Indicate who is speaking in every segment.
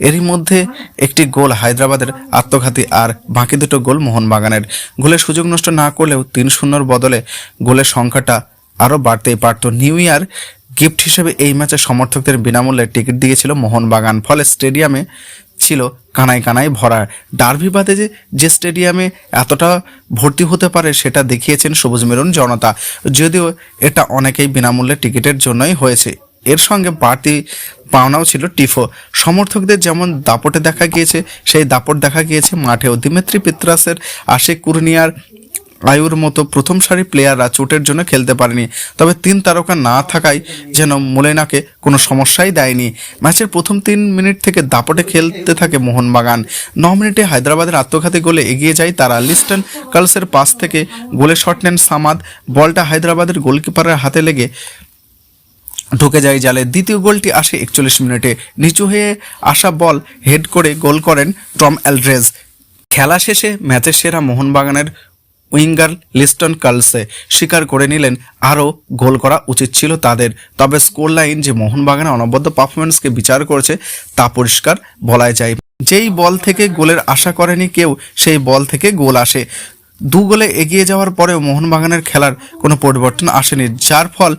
Speaker 1: এরই মধ্যে একটি গোল হায়দ্রাবাদের আত্মঘাতী আর বাকি দুটো গোল মোহনবাগানের। গোলের সুযোগ নষ্ট না করলেও তিন শূন্যর বদলে গোলের সংখ্যাটা আরও বাড়তেই পারত। নিউ ইয়ার গিফট হিসেবে এই ম্যাচে সমর্থকদের বিনামূল্যে টিকিট দিয়েছিল মোহনবাগান। ফলে স্টেডিয়ামে ছিল কানায় কানায় ভরা। ডার্বি বাদে যে যে স্টেডিয়ামে এতটা ভর্তি হতে পারে সেটা দেখিয়েছেন সবুজ মেরুন জনতা। যদিও এটা অনেকেই বিনামূল্যে টিকিটের জন্যই হয়েছে। এর সঙ্গে বাড়তি পাওনাও ছিল টিফো। সমর্থকদের যেমন দাপটে দেখা গিয়েছে, সেই দাপট দেখা গিয়েছে মাঠেও। দিমেত্রি পিত্রাসের আশিক কুরনিয়ার আয়ুর মতো প্রথম সারি প্লেয়াররা চোটের জন্য খেলতে পারেনি। তবে তিন তারকা না থাকায় যেন মোলেনাকে কোনো সমস্যাই দেয়নি। ম্যাচের প্রথম তিন মিনিট থেকে দাপটে খেলতে থাকে মোহনবাগান। ন মিনিটে হায়দ্রাবাদের আত্মঘাতী গোলে এগিয়ে যায় তারা। লিস্টন কার্লসের পাস থেকে গোলে শট নেন সামাদ। বলটা হায়দ্রাবাদের গোলকিপারের হাতে লেগে ঢুকে যায় জালে। দ্বিতীয় গোলটি আসে একচল্লিশ মিনিটে। নিচু হয়ে আসা বল হেড করে গোল করেন টম অ্যালড্রেজ খেলা শেষে ম্যাচের সেরা মোহনবাগানের উইঙ্গার লিস্টন কার্লসে স্বীকার করে নিলেন। আরও গোল করা উচিত ছিল তাদের। তবে স্কোর লাইন যে মোহনবাগানের অনবদ্য পারফরমেন্সকে বিচার করেছে, তা পরিষ্কার বলাই যায়। যেই বল থেকে গোলের আশা করেনি কেউ, সেই বল থেকে গোল আসে। দু গোলে এগিয়ে যাওয়ার পরেও মোহনবাগানের খেলার কোনো পরিবর্তন আসেনি, যার ফল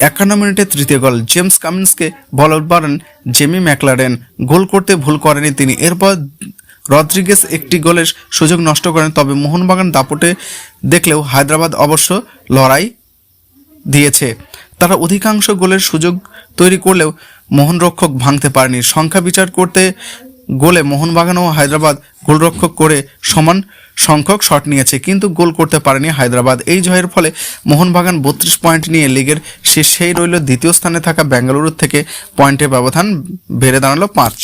Speaker 1: একান্ন মিনিটে তৃতীয় গোল। জেমস কামিন্সকে বল পারেন জেমি ম্যাকলারেন। গোল করতে ভুল করেনি তিনি। এরপর রদ্রিগেস একটি গোলের সুযোগ নষ্ট করেন। তবে মোহনবাগান দাপটে দেখলেও হায়দ্রাবাদ অবশ্য লড়াই দিয়েছে। তারা অধিকাংশ গোলের সুযোগ তৈরি করলেও মোহনরক্ষক ভাঙতে পারেনি। সংখ্যা বিচার করতে গোলে মোহনবাগান ও হায়দ্রাবাদ গোলরক্ষক করে সমান সংখ্যক শট নিয়েছে, কিন্তু গোল করতে পারেনি হায়দ্রাবাদ। এই জয়ের ফলে মোহনবাগান বত্রিশ পয়েন্ট নিয়ে লিগের শীর্ষেই রইল দ্বিতীয় স্থানে থাকা বেঙ্গালুরুর থেকে পয়েন্টের ব্যবধান বেড়ে দাঁড়াল পাঁচ।